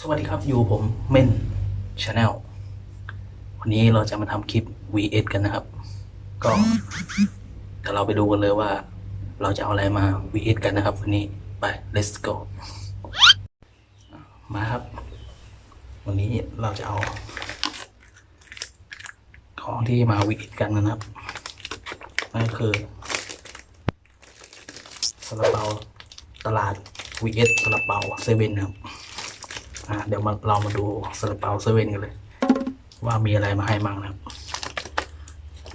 สวัสดีครับ อยู่ผมเมนชาแนลวันนี้เราจะมาทำคลิป VS กันนะครับ ก็เดี๋ยวเราไปดูกันเลยว่า เราจะเอาอะไรมา VS กันนะครับ วันนี้ไป let's go มาครับ วันนี้เราจะเอา ของที่มา VS กันนะครับนั่นก็คือซาลาเปาตลาด VS ซาลาเปาเซเว่นครับ อ่าเดี๋ยวมาเรามาดูซาลาเปาเซเว่นกันเลย ว่ามีอะไรมาให้มั่งนะครับ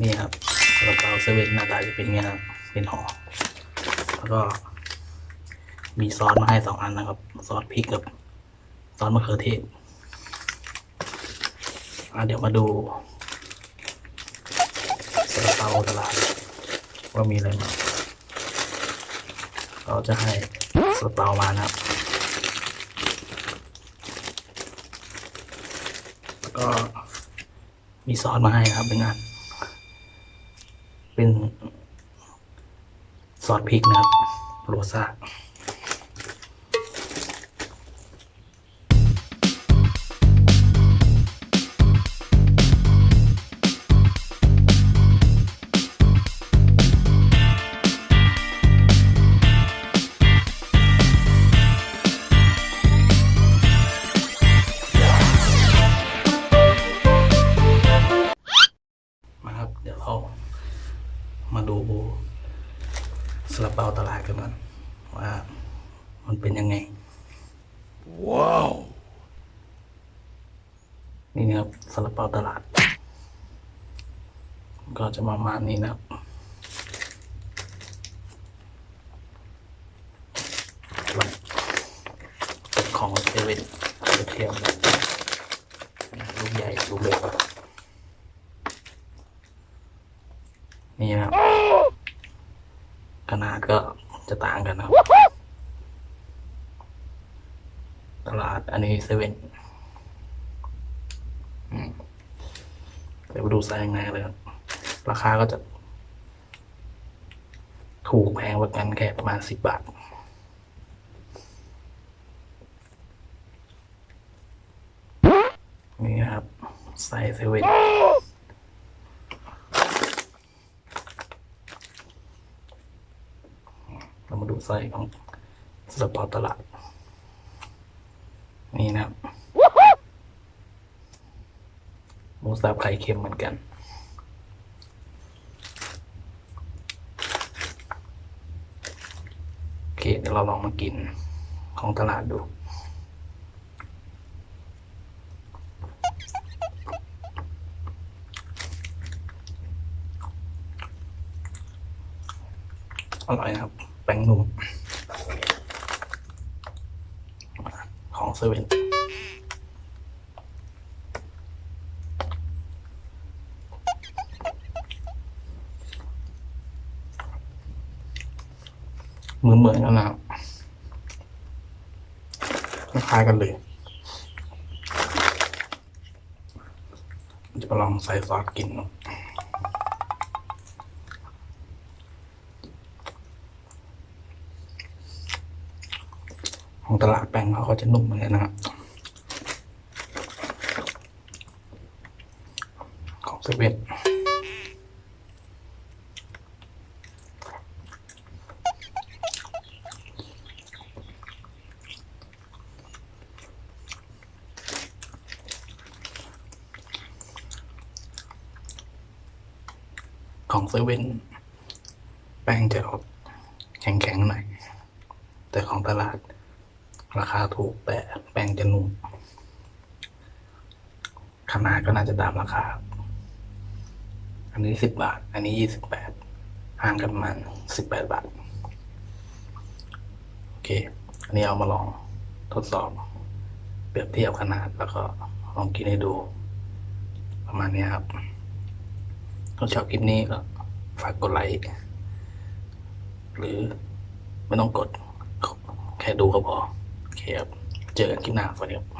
นี่ครับซาลาเปาเซเว่นหน้าตาจะเป็นอย่างนี้นะครับเป็นห่อแล้วก็ มีซอสมาให้สองอันนะครับ ซอสพริกกับซอสมะเขือเทศอ่าเดี๋ยวมาดูซาลาเปาตลาดว่ามีอะไรบ้าเราจะให้ซาลาเปามานะครับ แล้ว ก็มีซอสมาให้นะครับเป็นงานเป็นซอสพริกนะครับ โรซ่ามา ดูซาลาเปาตลาดกันก่อนว่า มันเป็นยังไง ว้าว นี่นะครับซาลาเปาตลาด ก็จะประมาณนี้นะครับของเซเว่นเทียมลูกใหญ่ลูกเล็ก นี่นะครับขนาดก็จะต่างกันนะครับ ตลาดอันนี้เซเว่นเดี๋ยวไปดูไซส์ยังไงเลยครับ ราคาก็จะ ถูกแพงกว่ากันแค่ประมาณสิบบาทนี่ครับไซส์เซเว่น เรา มาดูไส้ของซาลาเปาตลาด นี่นะครับหมูสับไข่เค็มเหมือนกันโอเคเดี๋ยวเราลองมากินของตลาดดูอร่อยครับ แป้งนุ่มของเซเว่นเหมือนเหมือนกันนะครับคล้ายๆกันเลยจะมาลองใส่ซอสกินดู ของตลาดแป้งเขาก็จะนุ่มเหมือนกันนะครับของเซเว่นของเซเว่นแป้งจะออกแข็งๆหน่อยแต่ของตลาด ราคาถูกแต่แป้งจะนุ่มขนาดก็น่าจะตามราคา อันนี้สิบบาท อันนี้ยี่สิบแปดห่างกันประมาณสิบแปดบาท โอเค อันนี้เอามาลองทดสอบ เปรียบเทียบขนาดแล้วก็ลองกินให้ดู ประมาณนี้ครับถ้าชอบคลิปนี้ก็ฝากกดไลค์ หรือไม่ต้องกด แค่ดูก็พอ โอเคครับ เจอกันคลิปหน้าสวัสดีครับ